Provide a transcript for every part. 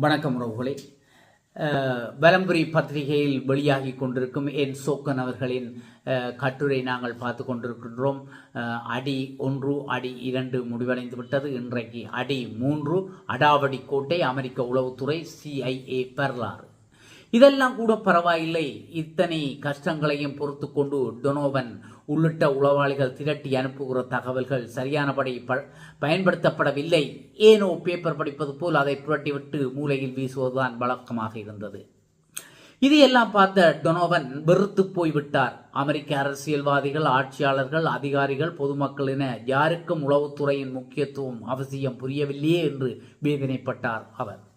வணக்கம் உறவுகளே. பலம்புரி பத்திரிகையில் வெளியாகி கொண்டிருக்கும் என் சோக்கன் அவர்களின் கட்டுரை நாங்கள் பார்த்து கொண்டிருக்கின்றோம். அடி ஒன்று அடி இரண்டு முடிவடைந்து விட்டது. இன்றைக்கு அடி மூன்று அடாவடி கோட்டை அமெரிக்க உளவுத்துறை சிஐஏ வரலாறு. இதெல்லாம் கூட பரவாயில்லை. இத்தனை கஷ்டங்களையும் பொறுத்து கொண்டு டொனோவன் உள்ளிட்ட உளவாளிகள் திரட்டி அனுப்புகிற தகவல்கள் சரியானபடி ப- பயன்படுத்தப்படவில்லை. ஏனோ பேப்பர் படிப்பது போல் அதை புரட்டிவிட்டு மூலையில் வீசுவதுதான் வழக்கமாக இருந்தது. இதையெல்லாம் பார்த்த டொனோவன் வெறுத்து போய்விட்டார். அமெரிக்க அரசியல்வாதிகள் ஆட்சியாளர்கள் அதிகாரிகள் பொதுமக்கள் என யாருக்கும் உளவுத்துறையின் முக்கியத்துவம் அவசியம் புரியவில்லையே என்று வேதனைப்பட்டார் அவர்.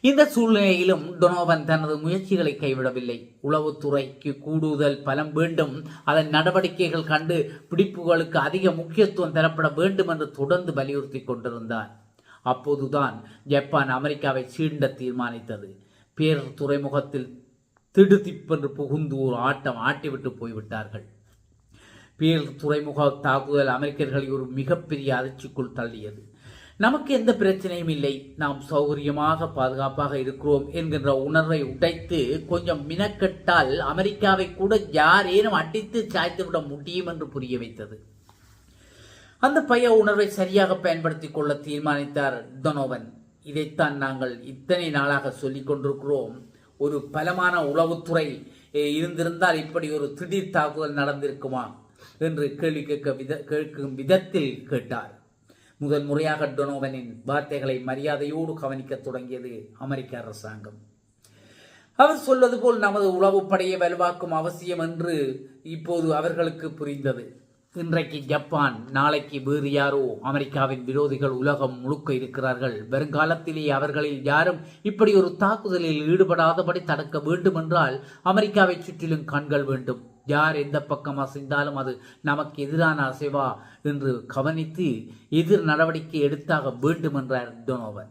இந்த சூழ்நிலையிலும் டொனோவன் தனது முயற்சிகளை கைவிடவில்லை. உளவுத்துறைக்கு கூடுதல் பலம் வேண்டும். அதன் நடவடிக்கைகள் கண்டு பிடிப்புகளுக்கு அதிக முக்கியத்துவம் தரப்பட வேண்டும் என்று தொடர்ந்து வலியுறுத்தி கொண்டிருந்தார். அப்போதுதான் ஜப்பான் அமெரிக்காவை சீண்ட தீர்மானித்தது. பேர் துறைமுகத்தில் திடுதிப்பென்று புகுந்து ஒரு ஆட்டம் ஆட்டிவிட்டு போய்விட்டார்கள். பேர் துறைமுக தாக்குதல் அமெரிக்கர்களை ஒரு மிகப்பெரிய அதிர்ச்சிக்குள் தள்ளியது. நமக்கு எந்த பிரச்சனையும் இல்லை. நாம் சௌகரியமாக பாதுகாப்பாக இருக்கிறோம் என்கின்ற உணர்வை உடைத்து கொஞ்சம் மினக்கெட்டால் அமெரிக்காவை கூட யாரேனும் அடித்து சாய்த்துவிட முடியும் என்று புரிய வைத்தது. அந்த பய உணர்வை சரியாக பயன்படுத்திக் கொள்ள தீர்மானித்தார் டொனோவன். இதைத்தான் நாங்கள் இத்தனை நாளாக சொல்லிக் கொண்டிருக்கிறோம். ஒரு பலமான உளவுத்துறை இருந்திருந்தால் இப்படி ஒரு திடீர் தாக்குதல் நடந்திருக்குமா? என்று கேள்வி கேட்க வித கேட்கும் விதத்தில் கேட்டார். முதல் முறையாக டொனோவனின் வார்த்தைகளை மரியாதையோடு கவனிக்கத் தொடங்கியது அமெரிக்க அரசாங்கம். அவர் சொல்வது போல் நமது உளவுப்படையை வலுவாக்கும் அவசியம் என்று இப்போது அவர்களுக்கு புரிந்தது. இன்றைக்கு ஜப்பான் நாளைக்கு வேறு யாரோ அமெரிக்காவின் விரோதிகள் உலகம் முழுக்க இருக்கிறார்கள். வருங்காலத்திலே அவர்களில் யாரும் இப்படி ஒரு தாக்குதலில் ஈடுபடாதபடி தடுக்க வேண்டும் என்றால் அமெரிக்காவை சுற்றிலும் கண்கள் வேண்டும். யார் எந்த பக்கம் அசைந்தாலும் அது நமக்கு எதிரான அசைவா என்று கவனித்து எதிர் நடவடிக்கை எடுத்தாக வேண்டும் என்றார் டொனோவன்.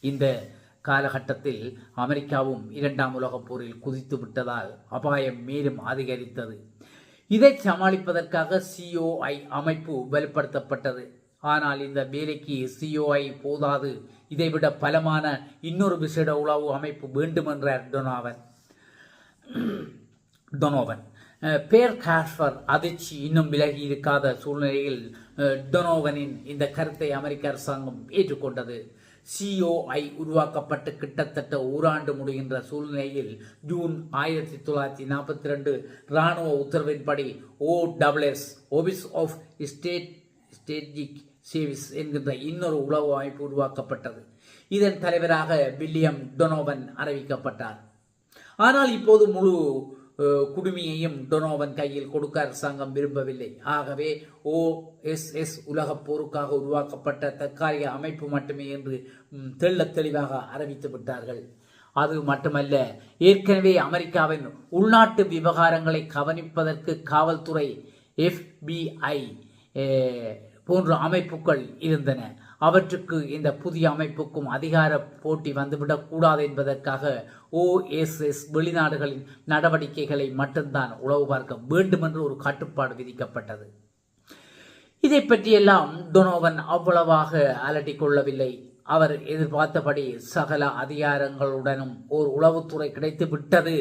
இந்த காலகட்டத்தில் அமெரிக்காவும் இரண்டாம் உலகப் போரில் குதித்து விட்டதால் அபாயம் மேலும் அதிகரித்தது. இதை சமாளிப்பதற்காக சிஓஐ அமைப்பு வலுப்படுத்தப்பட்டது. ஆனால் இந்த வேலைக்கு சிஓஐ போதாது. இதைவிட பலமான இன்னொரு விசேட உளவு அமைப்பு வேண்டும் என்றார் டொனாவன். டொனோவன். பேர் காஷ்வர் அதிர்ச்சி இன்னும் விலகி இருக்காத சூழ்நிலையில் டொனோவனின் இந்த கருத்தை அமெரிக்க அரசாங்கம் ஏற்றுக்கொண்டது. சிஓஐ உருவாக்கப்பட்டு கிட்டத்தட்ட ஓராண்டு முடிகின்ற சூழ்நிலையில் ஜூன் ஆயிரத்தி தொள்ளாயிரத்தி நாற்பத்தி ரெண்டு இராணுவ உத்தரவின்படி O WS office of state static சேவிஸ் என்கின்ற இன்னொரு உளவு அமைப்பு உருவாக்கப்பட்டது. இதன் தலைவராக வில்லியம் டொனோவன் அறிவிக்கப்பட்டார். ஆனால் இப்போது முழு குடுமியையும் டொனோவன் கையில் கொடுக்க அரசாங்கம் விரும்பவில்லை. ஆகவே ஓஎஸ்எஸ் உலகப் போருக்காக உருவாக்கப்பட்ட தற்காலிக அமைப்பு மட்டுமே என்று தெள்ள தெள்ளத் தெளிவாக அறிவித்து விட்டார்கள். அது மட்டுமல்ல ஏற்கனவே அமெரிக்காவின் உள்நாட்டு விவகாரங்களை கவனிப்பதற்கு காவல்துறை எஃபிஐ போன்ற அமைப்புகள் இருந்தன. அவற்றுக்கு இந்த புதிய அமைப்புக்கும் அதிகார போட்டி வந்துவிடக்கூடாது என்பதற்காக ஓஎஸ்எஸ் வெளிநாடுகளின் நடவடிக்கைகளை மட்டும்தான் உளவு பார்க்க வேண்டும் என்று ஒரு கட்டுப்பாடு விதிக்கப்பட்டது. இதை பற்றியெல்லாம் டொனோவன் அவ்வளவாக அலட்டிக் கொள்ளவில்லை. அவர் எதிர்பார்த்தபடி சகல அதிகாரங்களுடனும் ஓர் உளவுத்துறை கிடைத்து விட்டது.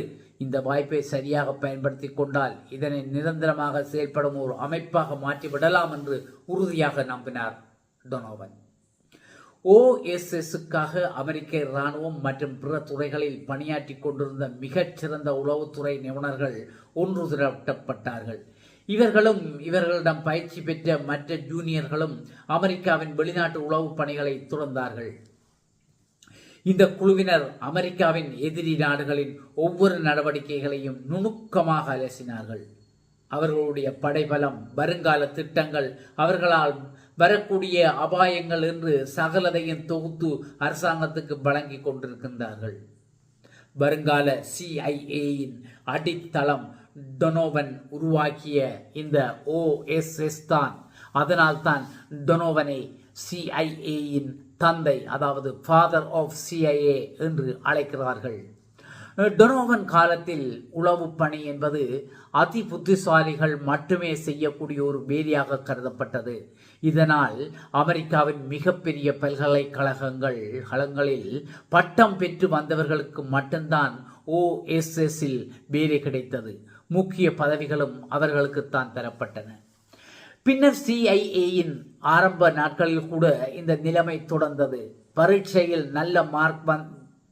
இந்த வாய்ப்பை சரியாக பயன்படுத்தி கொண்டால் இதனை நிரந்தரமாக செயல்படும் ஒரு அமைப்பாக மாற்றிவிடலாம் என்று உறுதியாக நம்பினார் டொனோவன். ஓஎஸ்எஸ்ஸுக்காக அமெரிக்க இராணுவம் மற்றும் பிற துறைகளில் பணியாற்றி கொண்டிருந்த மிகச்சிறந்த உளவுத்துறை நிபுணர்கள் ஒன்று திரட்டப்பட்டார்கள். இவர்களும் இவர்களிடம் பயிற்சி பெற்ற மற்ற ஜூனியர்களும் அமெரிக்காவின் வெளிநாட்டு உளவு பணிகளை துறந்தார்கள். இந்த குழுவினர் அமெரிக்காவின் எதிரி நாடுகளின் ஒவ்வொரு நடவடிக்கைகளையும் நுணுக்கமாக அலசினார்கள். அவர்களுடைய படைபலம் வருங்கால திட்டங்கள் அவர்களால் வரக்கூடிய அபாயங்கள் என்று சகலதையும் தொகுத்து அரசாங்கத்துக்கு வழங்கிக் கொண்டிருக்கின்றார்கள். வருங்கால சிஐஏயின் அடித்தளம் டொனோவன் உருவாக்கிய இந்த ஓஎஸ்எஸ் தான். அதனால்தான் டொனோவனை சிஐஏயின் தந்தை அதாவது ஃபாதர் ஆஃப் சிஐஏ என்று அழைக்கிறார்கள். டொனோவன் காலத்தில் உளவு பணி என்பது அதி புத்திசாலிகள் மட்டுமே செய்யக்கூடிய ஒரு வேலையாக கருதப்பட்டது. இதனால் அமெரிக்காவின் மிகப்பெரிய பல்கலைக்கழகங்கள் களங்களில் பட்டம் பெற்று வந்தவர்களுக்கு மட்டும்தான் ஓஎஸ்எஸ்ஸில் வேலை கிடைத்தது. முக்கிய பதவிகளும் அவர்களுக்குத்தான் தரப்பட்டன பின்னர் சிஐஏயின் ஆரம்ப நாட்களில் கூட இந்த நிலைமை தொடர்ந்தது. பரீட்சையில் நல்ல மார்க்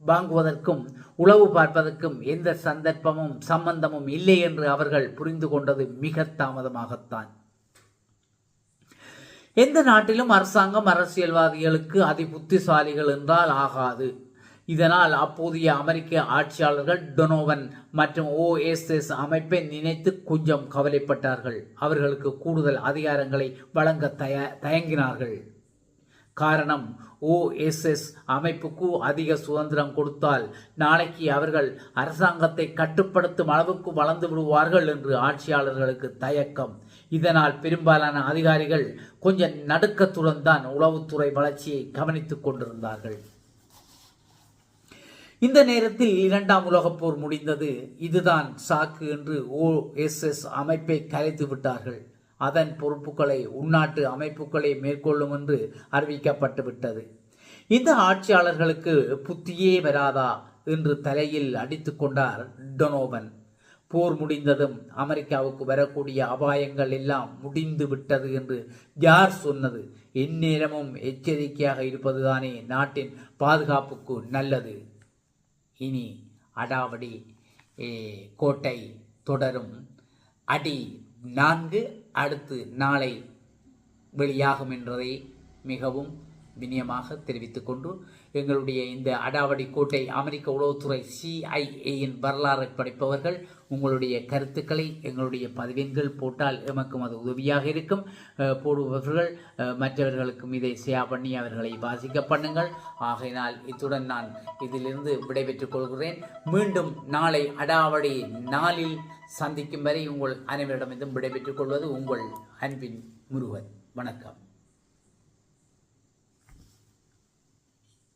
வாங்குவதற்கும் உளவு பார்ப்பதற்கும் எந்த சந்தர்ப்பமும் சம்பந்தமும் இல்லை என்று அவர்கள் புரிந்து கொண்டது மிக தாமதமாகத்தான். எந்த நாட்டிலும் அரசாங்கம் அரசியல்வாதிகளுக்கு அதி புத்திசாலிகள் என்றால் ஆகாது. இதனால் அப்போதைய அமெரிக்க ஆட்சியாளர்கள் டொனோவன் மற்றும் ஓஎஸ்எஸ் அமைப்பை நினைத்து கொஞ்சம் கவலைப்பட்டார்கள். அவர்களுக்கு கூடுதல் அதிகாரங்களை வழங்க தய தயங்கினார்கள். காரணம். ஓஎஸ்எஸ் அமைப்புக்கு அதிக சுதந்திரம் கொடுத்தால் நாளைக்கு அவர்கள் அரசாங்கத்தை கட்டுப்படுத்தும் அளவுக்கு வளர்ந்து விடுவார்கள் என்று ஆட்சியாளர்களுக்கு தயக்கம். இதனால் பெரும்பாலான அதிகாரிகள் கொஞ்சம் நடுக்கத்துடன் தான் உளவுத்துறை வளர்ச்சியை கவனித்துக் கொண்டிருந்தார்கள். இந்த நேரத்தில் இரண்டாம் உலகப் போர் முடிந்தது. இதுதான் சாக்கு என்று ஓஎஸ்எஸ் அமைப்பை கலைத்து விட்டார்கள் அதன் பொறுப்புகளை உள்நாட்டு அமைப்புகளை மேற்கொள்ளும் என்று அறிவிக்கப்பட்டுவிட்டது. இந்த ஆட்சியாளர்களுக்கு புத்தியே வராதா என்று தலையில் அடித்து கொண்டார் டொனோவன். போர் முடிந்ததும் அமெரிக்காவுக்கு வரக்கூடிய அபாயங்கள் எல்லாம் முடிந்து விட்டது என்று யார் சொன்னது? எந்நேரமும் எச்சரிக்கையாக இருப்பதுதானே நாட்டின் பாதுகாப்புக்கு நல்லது. இனி அடாவடி கோட்டை தொடரும். அடி நான்கு அடுத்து நாளை வெளியாகும் என்றதை மிகவும் வினியமாக தெரிவித்துக்கொண்டு எங்களுடைய இந்த அடாவடி கோட்டை அமெரிக்க உளவுத்துறை சிஐஏயின் வரலாறை படிப்பவர்கள் உங்களுடைய கருத்துக்களை எங்களுடைய பதிவெண்கள் போட்டால் எமக்கும் அது உதவியாக இருக்கும். போடுபவர்கள் மற்றவர்களுக்கும் இதை ஷேர் பண்ணி அவர்களை வாசிக்க பண்ணுங்கள். ஆகையினால் இத்துடன் நான் இதிலிருந்து விடைபெற்றுக் கொள்கிறேன். மீண்டும் நாளை அடாவடி நாளில் சந்திக்கும் வரை உங்கள் அனைவரிடமிருந்தும் விடைபெற்றுக் கொள்வது உங்கள் அன்பின் முருகன். வணக்கம்.